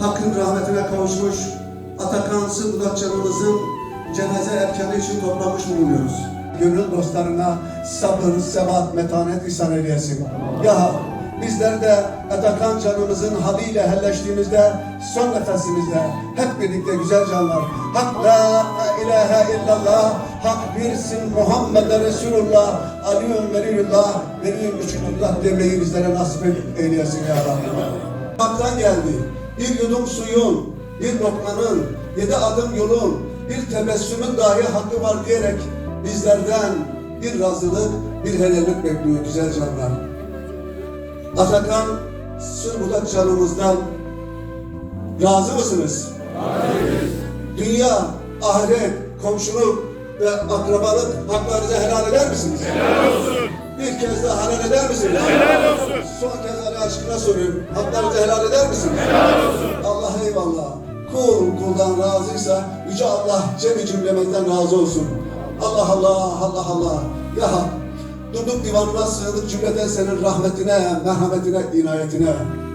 Hakkın rahmetine kavuşmuş Atakan Sırbudak canımızın cenaze erkanı için toplamış bulunuyoruz. Gönül dostlarına sabır, sebat, metanet ihsan eylesin. Ya bizler de Atakan canımızın haliyle helleştiğimizde son nefesimizde hep birlikte güzel canlar. Hak la ilahe illallah, hak birsin Muhammed Resulullah, Aliyun Veliyullah, Veliyun Müşkülullah demeyi bizlere nasip eylesin ya Rabbi. Hak'tan geldi. Bir yudum suyun, bir lokmanın, yedi adım yolun, bir tebessümün dahi hakkı var diyerek bizlerden bir razılık, bir helallik bekliyor güzel canlar. Atakan Sırbudak canımızdan razı mısınız? Dünya, ahiret, komşuluk ve akrabalık haklarınızı helal eder misiniz? Helal olsun. Bir kez daha helal eder misiniz? Helal aşkına soruyorum. Haklarınızı helal eder misiniz? Helal olsun. Allah eyvallah. Kul kuldan razıysa Yüce Allah cemi cümlemizden razı olsun. Allah Allah, Allah Allah. Ya Hak, durduk divanına sığındık cümleten senin rahmetine, merhametine, inayetine.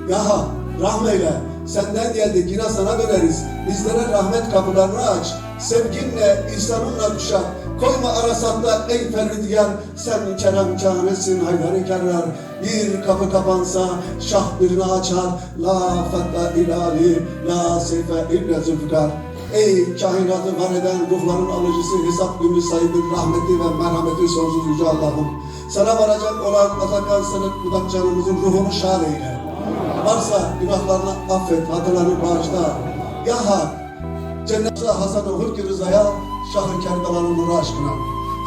Ya Hak, rahmeyle. Senden geldik yine sana döneriz. Bizlere rahmet kapılarını aç. Sevginle, ihsanınla kuşat. Koyma arasatta ey ferdigar. Sen kerem kânesin haydar kerrer. Bir kapı kapansa şah birini açar. La fetta ilali, la seyfe illa zülfikar. Ey kainatı var eden ruhların alıcısı, hesap günü sahibi, rahmeti ve merhameti sonsuz yüce Allah'ım. Sana varacak olan Atakan Sınıf Budak canımızın ruhunu şad eyle. Varsa günahlarını affet, hatırlarını bağışla. Ya Hak, Cennet'e Hasan-ı Hulk-i Rıza'ya, Şah-ı Kerbela'nın nuru aşkına.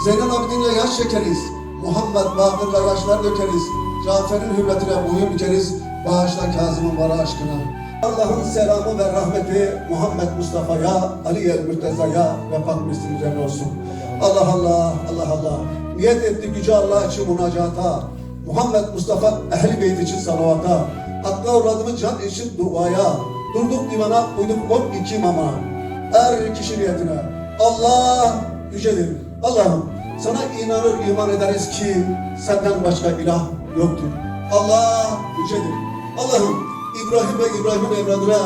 Zeynel Abidin'le yaş çekeriz, Muhammed Bahadır'la yaşlar dökeriz, Cafer'in hürmetine boyun bükeriz, bağışla Kazım'ın vara aşkına. Allah'ın selamı ve rahmeti Muhammed Mustafa'ya, Ali el Mürteza'ya ve Müslim üzerine olsun. Allah Allah, Allah Allah. Niyet etti Yüce Allah için münacata. Muhammed Mustafa Ehl-i Beyt için salavata. Hatta uğradığımız can için duaya. Durduk divana, uyduk 12 imama. Er kişi niyetine. Allah yücedir. Allah'ım sana inanır iman ederiz ki senden başka ilah yoktur. Allah yücedir. Allah'ım İbrahim ve İbrahim'in evladına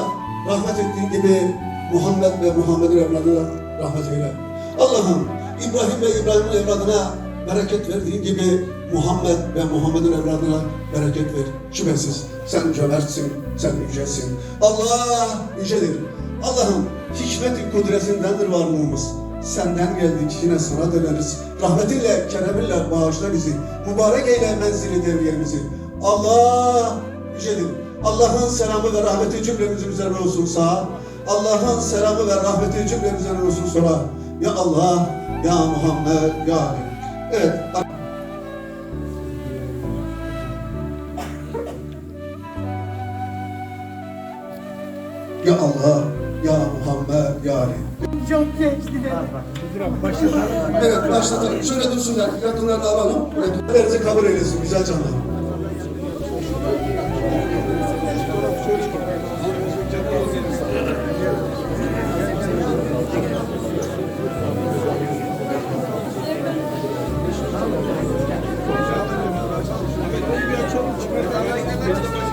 rahmet ettiğin gibi Muhammed ve Muhammed'in evladına rahmet eyle. Allah'ım İbrahim ve İbrahim'in evladına bereket verdiğin gibi Muhammed ve Muhammed'in evladına bereket ver. Şüphesiz sen cömertsin, sen yücesin. Allah yücedir. Allah'ım hikmet kudretindendir varlığımız. Senden geldik yine sana döneriz. Rahmetinle, kereminle bağışla bizi. Mübarek eyle menzili devriyemizi. Allah yücedir. Allah'ın selamı ve rahmeti cümlemizin üzerine olsun sağ. Allah'ın selamı ve rahmeti cümlemizin üzerine olsun sola. Ya Allah, ya Muhammed, ya Ali. Evet. Ya Allah, ya Muhammed, ya Ali. Çok geçti. Evet başlatalım. Şöyle dursunlar. Yakınlarını alalım. Ellerinizi kabul eylesin güzel canlar. Hadi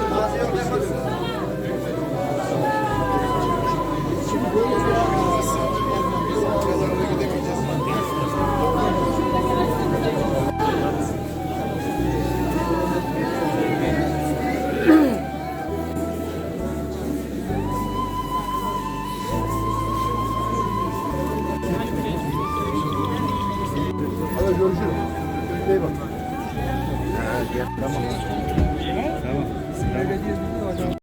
görüşürüz. İyi bak. Tamam. Tamam.